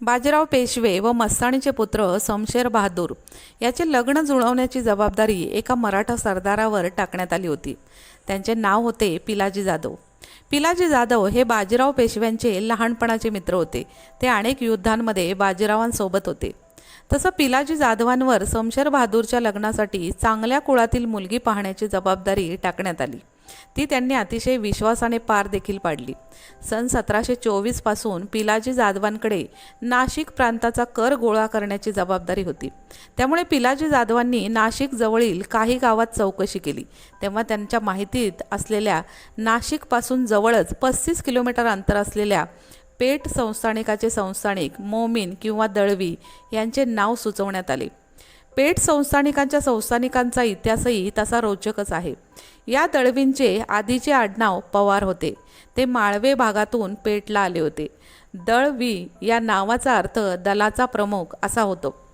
बाजीराव पेशवे व मस्तानीचे पुत्र समशेर बहादूर याचे लग्न जुळवण्याची जबाबदारी एका मराठा सरदारावर टाकण्यात आली होती. त्यांचे नाव होते पिलाजी जाधव. पिलाजी जाधव हे बाजीराव पेशव्यांचे लहानपणाचे मित्र होते. ते अनेक युद्धांमध्ये बाजीरावांसोबत होते. तसं पिलाजी जाधवांवर समशेर बहादूरच्या लग्नासाठी चांगल्या कुळातील मुलगी पाहण्याची जबाबदारी टाकण्यात आली. ती त्यांनी अतिशय विश्वासाने पार देखील पाडली. सन सतराशे चोवीसपासून पिलाजी जाधवांकडे नाशिक प्रांताचा कर गोळा करण्याची जबाबदारी होती. त्यामुळे पिलाजी जाधवांनी नाशिक जवळील काही गावात चौकशी केली. तेव्हा त्यांच्या माहितीत असलेल्या नाशिकपासून जवळच पस्तीस किलोमीटर अंतर असलेल्या पेठ संस्थानिकाचे संस्थानिक मोमीन किंवा दळवी यांचे नाव सुचवण्यात आले. पेठ संस्थानिकांच्या संस्थानिकांचा इतिहासही तसा रोचकच आहे. या दळवींचे आधीचे आडनाव पवार होते. ते माळवे भागातून पेठला आले होते. दळवी या नावाचा अर्थ दलाचा प्रमुख असा होतो.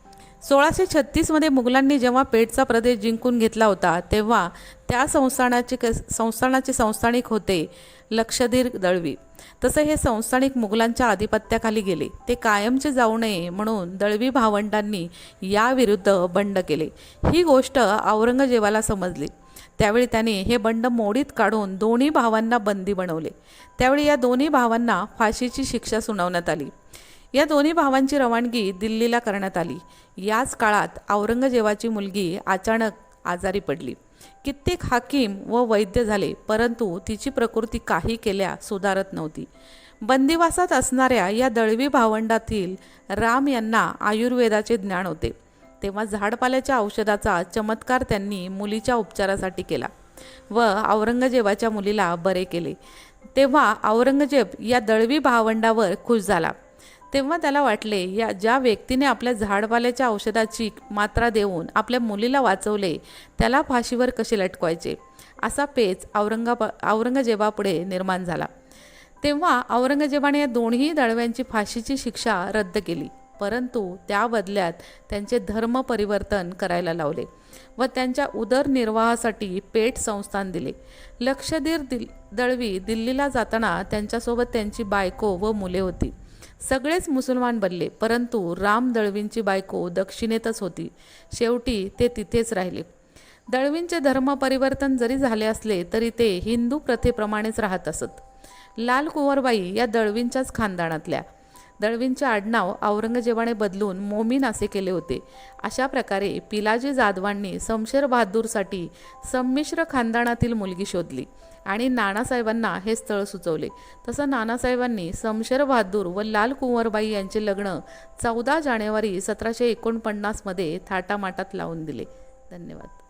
सोळाशे छत्तीसमध्ये मुघलांनी जेव्हा पेठचा प्रदेश जिंकून घेतला होता तेव्हा त्या संस्थानाचे संस्थानाचे संस्थानिक होते लक्षधीर दळवी. तसं हे संस्थानिक मुघलांच्या आधिपत्याखाली गेले. ते कायमचे जाऊ नये म्हणून दळवी भावंडांनी याविरुद्ध बंड केले. ही गोष्ट औरंगजेबाला समजली. त्यावेळी त्याने हे बंड मोडीत काढून दोन्ही भावांना बंदी बनवले. त्यावेळी या दोन्ही भावांना फाशीची शिक्षा सुनावण्यात आली. या दोन्ही भावांची रवानगी दिल्लीला करण्यात आली. याच काळात औरंगजेबाची मुलगी अचानक आजारी पडली. कित्येक हाकीम व वैद्य झाले परंतु तिची प्रकृती काही केल्या सुधारत नव्हती. बंदिवासात असणाऱ्या या दळवी भावंडातील राम यांना आयुर्वेदाचे ज्ञान होते. तेव्हा झाडपाल्याच्या औषधाचा चमत्कार त्यांनी मुलीच्या उपचारासाठी केला व औरंगजेबाच्या मुलीला बरे केले. तेव्हा औरंगजेब या दळवी भावंडावर खुश झाला. तेव्हा त्याला वाटले या ज्या व्यक्तीने आपल्या झाडवाल्याच्या औषधाची मात्रा देऊन आपल्या मुलीला वाचवले त्याला फाशीवर कसे लटकवायचे? असा पेच औरंगाबा औरंगजेबापुढे निर्माण झाला. तेव्हा औरंगजेबाने या दोन्ही दळव्यांची फाशीची शिक्षा रद्द केली. परंतु त्या बदल्यात त्यांचे धर्म परिवर्तन करायला लावले व त्यांच्या उदरनिर्वाहासाठी पेठ संस्थान दिले. लक्षधीर दिल दळवी दिल्लीला जाताना त्यांच्यासोबत त्यांची बायको व मुले होती. सगळेच मुसलमान बनले परंतु राम दळवींची बायको दक्षिणेतच होती. शेवटी ते तिथेच राहिले. दळवींचे धर्म परिवर्तन जरी झाले असले तरी ते हिंदू प्रथेप्रमाणेच राहत असत. लाल कुंवरबाई या दळवींच्याच खानदानातल्या. दळवींचे आडनाव औरंगजेबाने बदलून मोमीन असे केले होते. अशा प्रकारे पिलाजी जाधवांनी समशेर बहादूरसाठी संमिश्र खानदानातील मुलगी शोधली आणि नानासाहेबांना हे स्थळ सुचवले. तसं नानासाहेबांनी समशेर बहादूर व लाल कुंवरबाई यांचे लग्न चौदा जानेवारी सतराशे एकोणपन्नासमध्ये थाटामाटात लावून दिले. धन्यवाद.